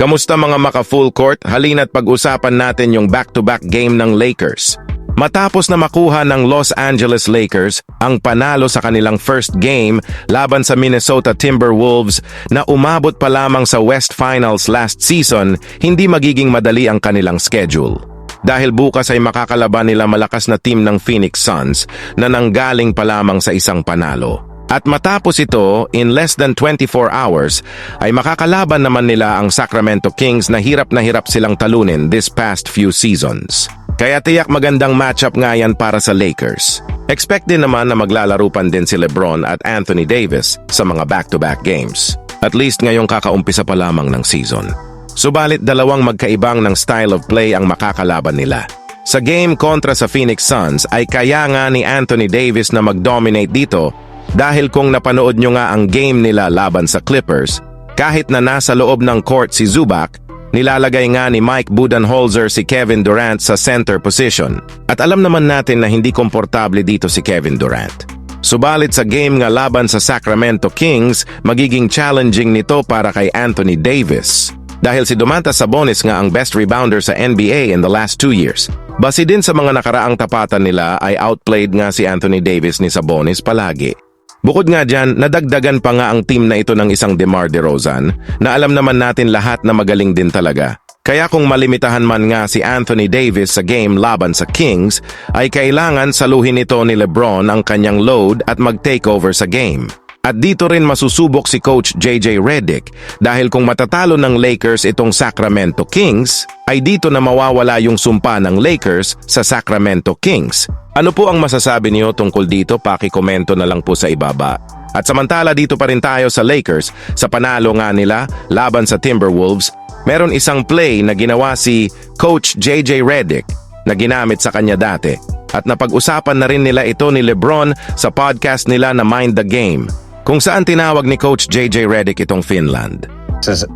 Kamusta mga maka full court? Halina't pag-usapan natin yung back-to-back game ng Lakers. Matapos na makuha ng Los Angeles Lakers ang panalo sa kanilang first game laban sa Minnesota Timberwolves na umabot pa lamang sa West Finals last season, hindi magiging madali ang kanilang schedule. Dahil bukas ay makakalaban nila malakas na team ng Phoenix Suns na nanggaling pa lamang sa isang panalo. At matapos ito, in less than 24 hours, ay makakalaban naman nila ang Sacramento Kings na hirap na hirap silang talunin this past few seasons. Kaya tiyak magandang matchup nga yan para sa Lakers. Expect din naman na maglalarupan din si Lebron at Anthony Davis sa mga back-to-back games. At least ngayong kakaumpisa pa lamang ng season. Subalit dalawang magkaibang ng style of play ang makakalaban nila. Sa game kontra sa Phoenix Suns ay kaya nga ni Anthony Davis na mag-dominate dito dahil kung napanood nyo nga ang game nila laban sa Clippers, kahit na nasa loob ng court si Zubac, nilalagay nga ni Mike Budenholzer si Kevin Durant sa center position. At alam naman natin na hindi komportable dito si Kevin Durant. Subalit sa game nga laban sa Sacramento Kings, magiging challenging nito para kay Anthony Davis. Dahil si Domantas Sabonis nga ang best rebounder sa NBA in the last two years. Basi din sa mga nakaraang tapatan nila ay outplayed nga si Anthony Davis ni Sabonis palagi. Bukod nga dyan, nadagdagan pa nga ang team na ito ng isang DeMar DeRozan na alam naman natin lahat na magaling din talaga. Kaya kung malimitahan man nga si Anthony Davis sa game laban sa Kings, ay kailangan saluhin ito ni Lebron ang kanyang load at mag-takeover sa game. At dito rin masusubok si Coach JJ Redick dahil kung matatalo ng Lakers itong Sacramento Kings, ay dito na mawawala yung sumpa ng Lakers sa Sacramento Kings. Ano po ang masasabi niyo tungkol dito? Pakikomento na lang po sa ibaba. At samantala dito pa rin tayo sa Lakers, sa panalo nga nila laban sa Timberwolves, meron isang play na ginawa si Coach JJ Redick na ginamit sa kanya dati. At napag-usapan na rin nila ito ni Lebron sa podcast nila na Mind the Game, kung saan tinawag ni Coach JJ Redick itong Finland. This is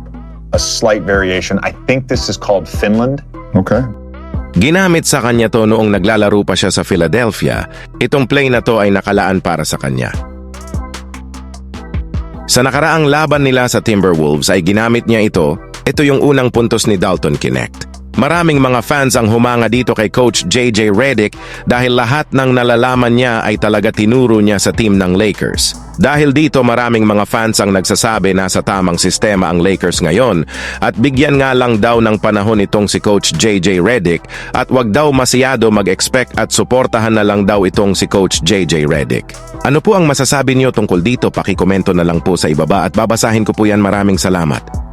a slight variation. I think this is called Finland. Okay. Ginamit sa kanya to noong naglalaro pa siya sa Philadelphia. Itong play na to ay nakalaan para sa kanya. Sa nakaraang laban nila sa Timberwolves ay ginamit niya ito. Ito yung unang puntos ni Dalton Connect. Maraming mga fans ang humanga dito kay Coach JJ Redick dahil lahat ng nalalaman niya ay talaga tinuro niya sa team ng Lakers. Dahil dito maraming mga fans ang nagsasabi na sa tamang sistema ang Lakers ngayon at bigyan nga lang daw ng panahon itong si Coach JJ Redick at wag daw masyado mag-expect at suportahan na lang daw itong si Coach JJ Redick. Ano po ang masasabi niyo tungkol dito? Pakikomento na lang po sa ibaba at babasahin ko po yan maraming salamat.